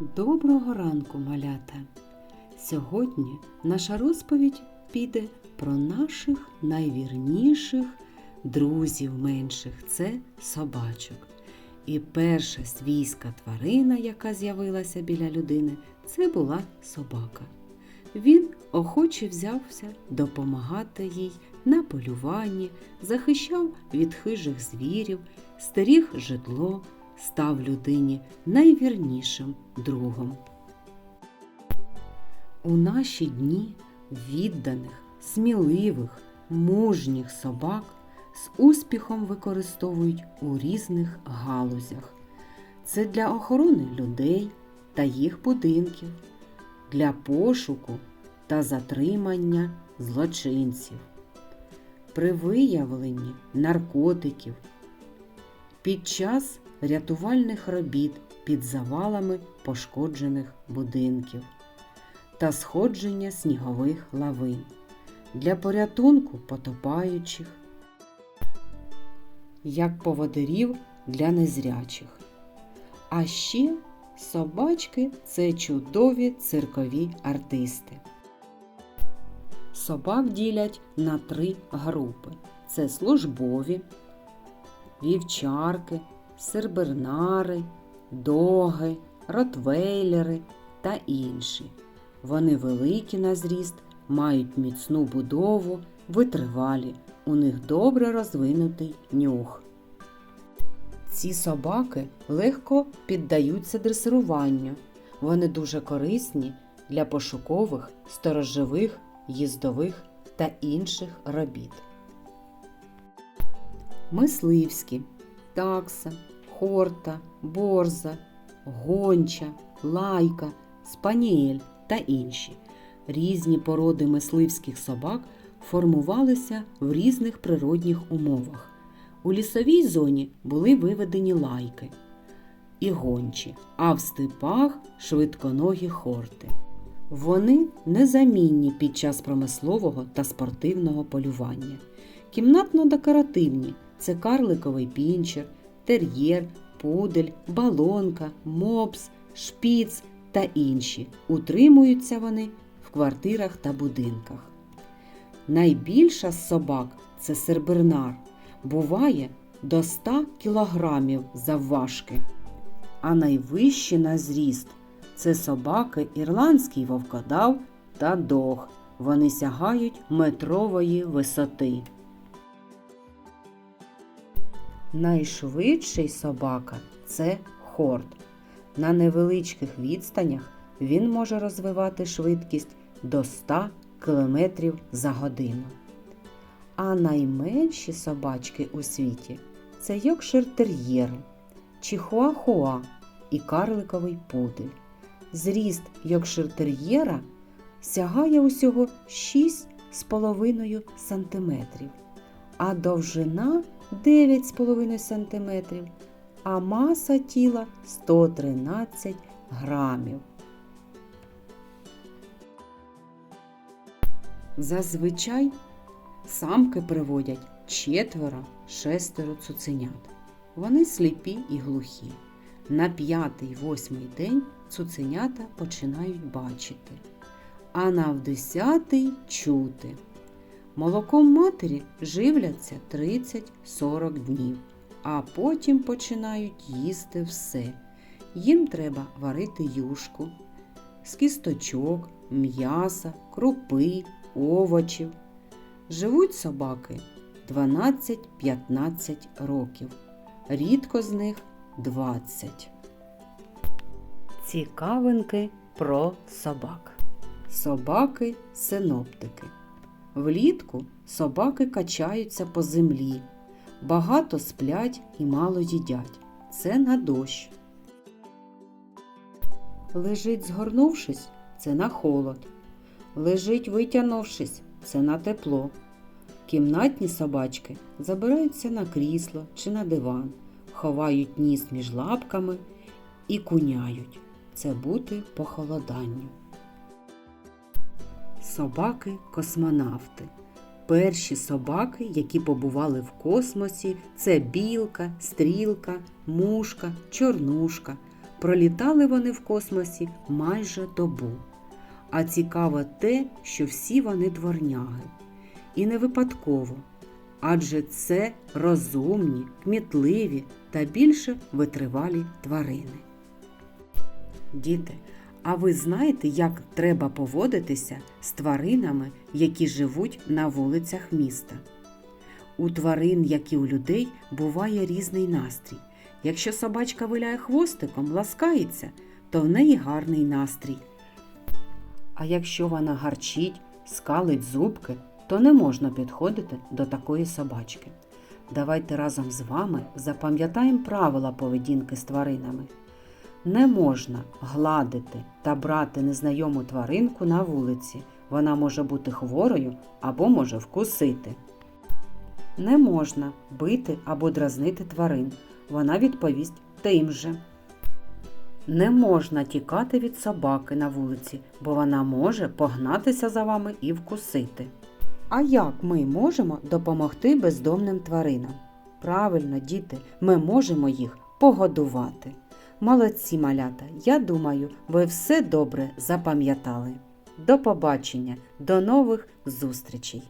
Доброго ранку, малята! Сьогодні наша розповідь піде про наших найвірніших друзів менших це собачок. І перша свійська тварина, яка з'явилася біля людини, це була собака. Він охоче взявся допомагати їй на полюванні, захищав від хижих звірів, стеріг житло, став людині найвірнішим другом. У наші дні відданих, сміливих, мужніх собак з успіхом використовують у різних галузях. Це для охорони людей та їх будинків, для пошуку та затримання злочинців, при виявленні наркотиків, під час рятувальних робіт під завалами пошкоджених будинків та сходження снігових лавин для порятунку потопаючих, як поводирів для незрячих. А ще собачки це чудові циркові артисти. Собак ділять на три групи: це службові, вівчарки, сербернари, доги, ротвейлери та інші. Вони великі на зріст, мають міцну будову, витривалі, у них добре розвинутий нюх. Ці собаки легко піддаються дресируванню. Вони дуже корисні для пошукових, сторожових, їздових та інших робіт. Мисливські, такса, хорта, борза, гонча, лайка, спаніель та інші. Різні породи мисливських собак формувалися в різних природних умовах. У лісовій зоні були виведені лайки і гончі, а в степах швидконогі хорти. Вони незамінні під час промислового та спортивного полювання. Кімнатно-декоративні це карликовий пінчер, тер'єр, пудель, балонка, мопс, шпіц та інші. Утримуються вони в квартирах та будинках. Найбільша з собак це сербернар. Буває до 100 кілограмів завважки. А найвищі на зріст це собаки ірландський вовкодав та дог. Вони сягають метрової висоти. Найшвидший собака це хорд. На невеличких відстанях він може розвивати швидкість до 100 км за годину. А найменші собачки у світі це йоркшир-тер'єри, чихуахуа і карликовий пудель. Зріст йоркшир-тер'єра сягає усього 6,5 см, а довжина 9,5 см, а маса тіла 113 грамів. Зазвичай самки приводять четверо-шестеро цуценят. Вони сліпі і глухі. На п'ятий-восьмий день цуценята починають бачити, а на десятий чути. Молоком матері живляться 30-40 днів, а потім починають їсти все. Їм треба варити юшку з кісточок, м'яса, крупи, овочів. Живуть собаки 12-15 років, рідко з них 20. Цікавинки про собак. Собаки синоптики. Влітку собаки качаються по землі, багато сплять і мало їдять. Це на дощ. Лежить згорнувшись це на холод. Лежить витягнувшись це на тепло. Кімнатні собачки забираються на крісло чи на диван, ховають ніс між лапками і куняють. Це бути похолоданню. Собаки-космонавти. Перші собаки, які побували в космосі, це білка, стрілка, мушка, чорнушка. Пролітали вони в космосі майже добу. А цікаво те, що всі вони дворняги. І не випадково, адже це розумні, кмітливі та більше витривалі тварини. Діти, а ви знаєте, як треба поводитися з тваринами, які живуть на вулицях міста? У тварин, як і у людей, буває різний настрій. Якщо собачка виляє хвостиком, ласкається, то в неї гарний настрій. А якщо вона гарчить, скалить зубки, то не можна підходити до такої собачки. Давайте разом з вами запам'ятаємо правила поведінки з тваринами. Не можна гладити та брати незнайому тваринку на вулиці. Вона може бути хворою або може вкусити. Не можна бити або дразнити тварин. Вона відповість тим же. Не можна тікати від собаки на вулиці, бо вона може погнатися за вами і вкусити. А як ми можемо допомогти бездомним тваринам? Правильно, діти, ми можемо їх погодувати. Молодці малята, я думаю, ви все добре запам'ятали. До побачення, до нових зустрічей!